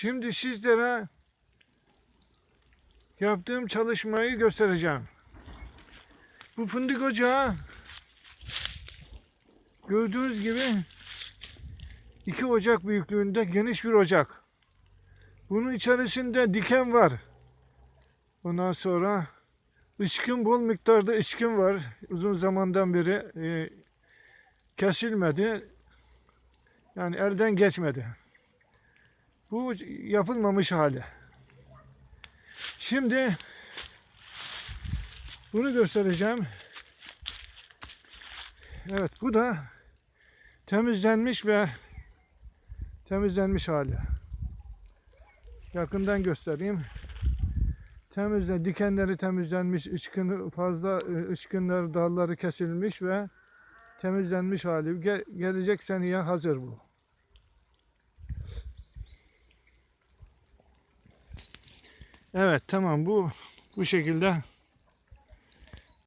Şimdi sizlere yaptığım çalışmayı göstereceğim. Bu fındık ocağı gördüğünüz gibi iki ocak büyüklüğünde geniş bir ocak. Bunun içerisinde diken var. Ondan sonra ışkın bol miktarda ışkın var. Uzun zamandan beri e, kesilmedi. Yani elden geçmedi. Bu yapılmamış hali. Şimdi bunu göstereceğim. Evet bu da temizlenmiş ve temizlenmiş hali. Yakından göstereyim. Temizle dikenleri temizlenmiş, ışkını fazla e, ışkınları dalları kesilmiş ve temizlenmiş hali. Ge- gelecek seneye hazır bu. Evet tamam. Bu bu şekilde